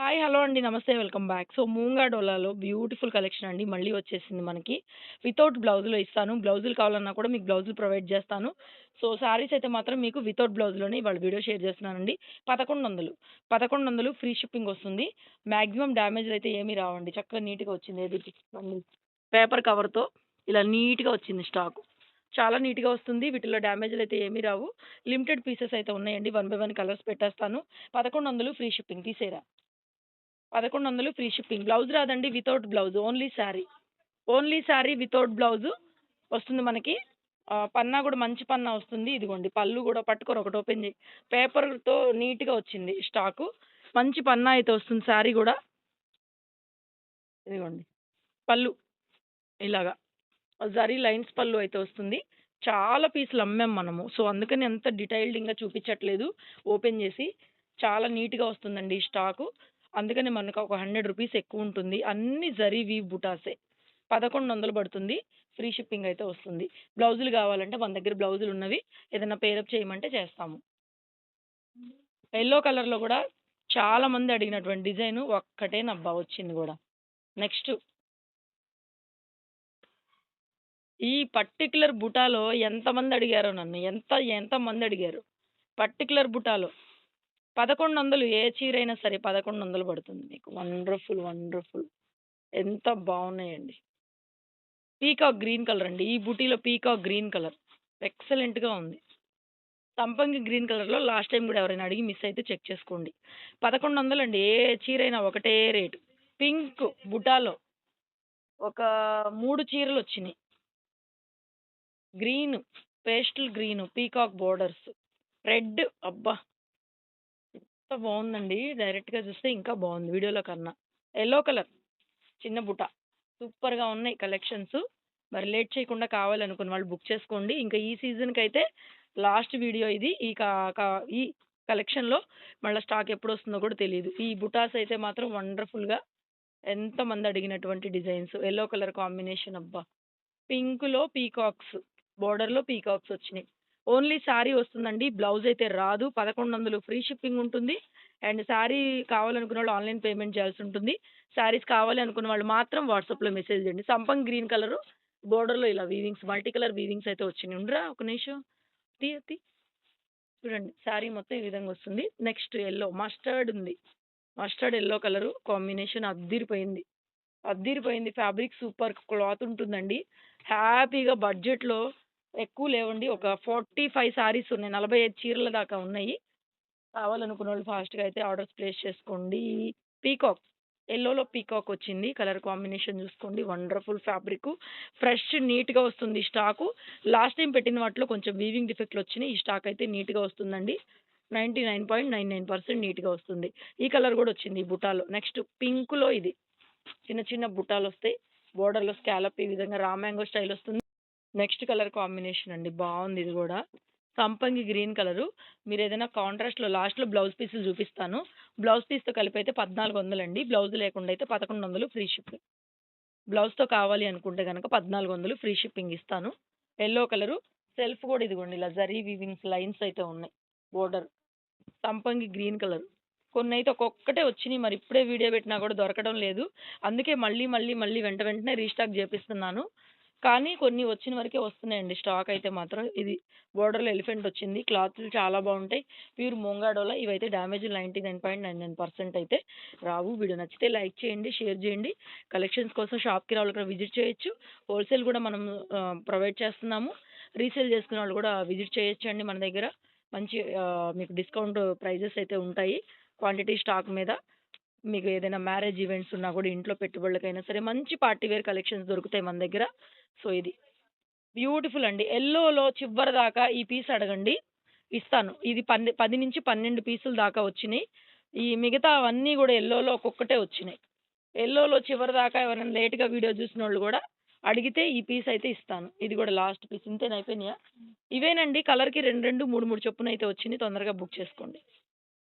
Hi hello అండి. నమస్తే. Welcome back. So మూంగా డోలాలో బ్యూటిఫుల్ కలెక్షన్ అండి. మళ్ళీ వచ్చేసింది మనకి. వితౌట్ బ్లౌజులో ఇస్తాను. బ్లౌజులు కావాలన్నా కూడా మీకు బ్లౌజులు ప్రొవైడ్ చేస్తాను. సో శారీస్ అయితే మాత్రం మీకు వితౌట్ బ్లౌజ్లోనే ఇవాళ వీడియో షేర్ చేస్తున్నానండి. పదకొండు వందలు. పదకొండు వందలు ఫ్రీ షిప్పింగ్ వస్తుంది. మ్యాక్సిమం డ్యామేజ్లు అయితే ఏమీ రావండి. చక్కగా నీట్గా వచ్చింది. ఏది పేపర్ కవర్తో ఇలా నీట్గా వచ్చింది స్టాకు. చాలా నీట్గా వస్తుంది. వీటిలో డ్యామేజ్లు అయితే ఏమీ రావు. లిమిటెడ్ పీసెస్ అయితే ఉన్నాయండి. వన్ బై వన్ కలర్స్ పెట్టేస్తాను. పదకొండు వందలు ఫ్రీ షిప్పింగ్ తీసేరా. పదకొండు వందలు ఫ్రీ షిప్పింగ్. బ్లౌజ్ రాదండి without blouse only sari. Only sari without blouse వస్తుంది మనకి. పన్నా కూడా మంచి పన్నా వస్తుంది. ఇదిగోండి పళ్ళు కూడా పట్టుకొని ఒకటి ఓపెన్ చేయి. పేపర్తో నీట్గా వచ్చింది స్టాకు. మంచి పన్నా అయితే వస్తుంది శారీ కూడా. ఇదిగోండి పళ్ళు ఇలాగా. జరీ లైన్స్ పళ్ళు అయితే వస్తుంది. చాలా పీసులు అమ్మాం మనము. సో అందుకని ఎంత డీటెయిల్డ్గా చూపించట్లేదు. ఓపెన్ చేసి చాలా నీట్గా వస్తుందండి ఈ స్టాకు. అందుకని మనకు ఒక హండ్రెడ్ రూపీస్ ఎక్కువ ఉంటుంది. అన్ని జరీవి బుటాసే పదకొండు వందలు పడుతుంది. ఫ్రీ షిప్పింగ్ అయితే వస్తుంది. బ్లౌజులు కావాలంటే మన దగ్గర బ్లౌజులు ఉన్నవి. ఏదైనా పేరప్ చేయమంటే చేస్తాము. ఎల్లో కలర్లో కూడా చాలా మంది అడిగినటువంటి డిజైన్ ఒక్కటే నబ్బా వచ్చింది కూడా. నెక్స్ట్ ఈ పర్టికులర్ బుటాలో ఎంతమంది అడిగారో నన్ను? ఎంత ఎంతమంది అడిగారు? పర్టికులర్ బుటాలో. పదకొండు వందలు ఏ చీర అయినా సరే పదకొండు వందలు పడుతుంది మీకు. Wonderful wonderful. ఎంత బాగున్నాయండి. పీకాక్ గ్రీన్ కలర్ అండి. ఈ బుటీలో పీకాక్ గ్రీన్ కలర్. ఎక్సలెంట్గా ఉంది. సంపంగి గ్రీన్ కలర్లో లాస్ట్ టైం కూడా ఎవరైనా అడిగి మిస్ అయితే చెక్ చేసుకోండి. పదకొండు వందలు అండి ఏ చీర అయినా ఒకటే రేటు. పింక్ బుటాలో ఒక మూడు చీరలు వచ్చినాయి green pastel green peacock borders. Red అబ్బా! ఎంత బాగుందండి డైరెక్ట్గా చూస్తే ఇంకా బాగుంది వీడియోలో కన్నా. ఎల్లో కలర్ చిన్న బుట్ట సూపర్గా ఉన్నాయి కలెక్షన్స్. మరి లేట్ చేయకుండా కావాలనుకున్న వాళ్ళు బుక్ చేసుకోండి. ఇంకా ఈ సీజన్కి అయితే లాస్ట్ వీడియో ఇది. ఈ కా కా- ఈ కలెక్షన్లో మళ్ళీ స్టాక్ ఎప్పుడు వస్తుందో కూడా తెలియదు ఈ బుటాస్ అయితే మాత్రం వండర్ఫుల్గా ఎంతమంది అడిగినటువంటి డిజైన్స్. ఎల్లో కలర్ కాంబినేషన్ అబ్బా! పింక్లో పీకాక్స్ బోర్డర్లో పీకాక్స్ వచ్చినాయి. ఓన్లీ శారీ వస్తుందండి. బ్లౌజ్ అయితే రాదు. పదకొండు వందలు ఫ్రీ షిప్పింగ్ ఉంటుంది. అండ్ శారీ కావాలనుకున్న వాళ్ళు ఆన్లైన్ పేమెంట్ చేయాల్సి ఉంటుంది. శారీస్ కావాలి అనుకున్న వాళ్ళు మాత్రం వాట్సాప్లో మెసేజ్ చేయండి. సంపంగ్ గ్రీన్ కలరు బోర్డర్లో ఇలా వీవింగ్స్ మల్టీ కలర్ వీవింగ్స్ అయితే వచ్చినాయి. ఉండరా ఒక నిమిషం? తీ తీ. చూడండి శారీ మొత్తం ఈ విధంగా వస్తుంది. నెక్స్ట్ ఎల్లో మస్టర్డ్ ఉంది. మస్టర్డ్ ఎల్లో కలరు కాంబినేషన్ అద్దిరిపోయింది. అద్దిరిపోయింది. ఫ్యాబ్రిక్ సూపర్ క్లాత్ ఉంటుందండి. హ్యాపీగా బడ్జెట్లో ఎక్కువ లేవండి. ఒక ఫార్టీ ఫైవ్ సారీస్ ఉన్నాయి. నలభై ఐదు చీరల దాకా ఉన్నాయి. కావాలనుకున్న వాళ్ళు ఫాస్ట్గా అయితే ఆర్డర్స్ ప్లేస్ చేసుకోండి. పీకాక్ ఎల్లోలో పీకాక్ వచ్చింది. కలర్ కాంబినేషన్ చూసుకోండి. Wonderful fabric. ఫ్రెష్ నీట్గా వస్తుంది స్టాకు. లాస్ట్ టైం పెట్టిన వాటిలో కొంచెం వీవింగ్ డిఫెక్ట్లు వచ్చినాయి. ఈ స్టాక్ అయితే నీట్గా వస్తుందండి. Ninety nine point nine nine percent నీట్గా వస్తుంది. ఈ కలర్ కూడా వచ్చింది ఈ బుటాలో. నెక్స్ట్ పింక్లో ఇది. చిన్న చిన్న బుటాలు వస్తాయి. బోర్డర్లో స్కాలప్ ఈ విధంగా రా మ్యాంగో స్టైల్ వస్తుంది. నెక్స్ట్ కలర్ కాంబినేషన్ అండి. బాగుంది ఇది కూడా. సంపంగి గ్రీన్ కలరు. మీరు ఏదైనా కాంట్రాస్ట్లో లాస్ట్లో బ్లౌజ్ పీసులు చూపిస్తాను. బ్లౌజ్ పీస్తో కలిపి అయితే పద్నాలుగు వందలు అండి. బ్లౌజ్ లేకుండా అయితే పదకొండు వందలు ఫ్రీ షిప్పింగ్ బ్లౌజ్తో కావాలి అనుకుంటే కనుక పద్నాలుగు వందలు ఫ్రీ షిప్పింగ్ ఇస్తాను. Yellow colour. సెల్ఫ్ కూడా ఇదిగోండి. ఇలా జరీ వీవింగ్స్ లైన్స్ అయితే ఉన్నాయి. బోర్డర్. సంపంగి గ్రీన్ కలర్. కొన్ని అయితే ఒక్కొక్కటే వచ్చినాయి. మరి ఇప్పుడే వీడియో పెట్టినా కూడా దొరకడం లేదు. అందుకే మళ్ళీ మళ్ళీ మళ్ళీ వెంట వెంటనే రీస్టాక్ చేపిస్తున్నాను. కానీ కొన్ని వచ్చిన వరకే వస్తున్నాయండి. స్టాక్ అయితే మాత్రం ఇది బోర్డర్లో ఎలిఫెంట్ వచ్చింది. క్లాత్లు చాలా బాగుంటాయి. ప్యూర్ మోంగాడోలా ఇవైతే damage ninety nine point nine nine percent అయితే రావు. వీడియో నచ్చితే లైక్ చేయండి షేర్ చేయండి. కలెక్షన్స్ కోసం షాప్కి రావాలి ఇక్కడ విజిట్ చేయొచ్చు. హోల్సేల్ కూడా మనం ప్రొవైడ్ చేస్తున్నాము. రీసేల్ చేసుకునే వాళ్ళు కూడా విజిట్ చేయొచ్చు అండి మన దగ్గర. మంచి మీకు డిస్కౌంట్ ప్రైజెస్ అయితే ఉంటాయి. క్వాంటిటీ స్టాక్ మీద. మీకు ఏదైనా మ్యారేజ్ ఈవెంట్స్ ఉన్నా కూడా ఇంట్లో పెట్టుబడులకైనా సరే మంచి పార్టీ వేర్ కలెక్షన్స్ దొరుకుతాయి మన దగ్గర. సో ఇది. బ్యూటిఫుల్ అండి. ఎల్లోలో చివరి దాకా ఈ పీస్ అడగండి. ఇస్తాను. ఇది పన్నె పది నుంచి పన్నెండు పీసులు దాకా వచ్చినాయి. ఈ మిగతా అవన్నీ కూడా ఎల్లోలో ఒక్కొక్కటే వచ్చినాయి. ఎల్లోలో చివరి దాకా ఎవరైనా లేట్గా వీడియో చూసిన వాళ్ళు కూడా అడిగితే ఈ పీస్ అయితే ఇస్తాను. ఇది కూడా లాస్ట్ పీస్ ఇంతేనైపోయినాయా ఇవేనండి. కలర్కి రెండు రెండు మూడు మూడు చొప్పున అయితే వచ్చింది. తొందరగా బుక్ చేసుకోండి.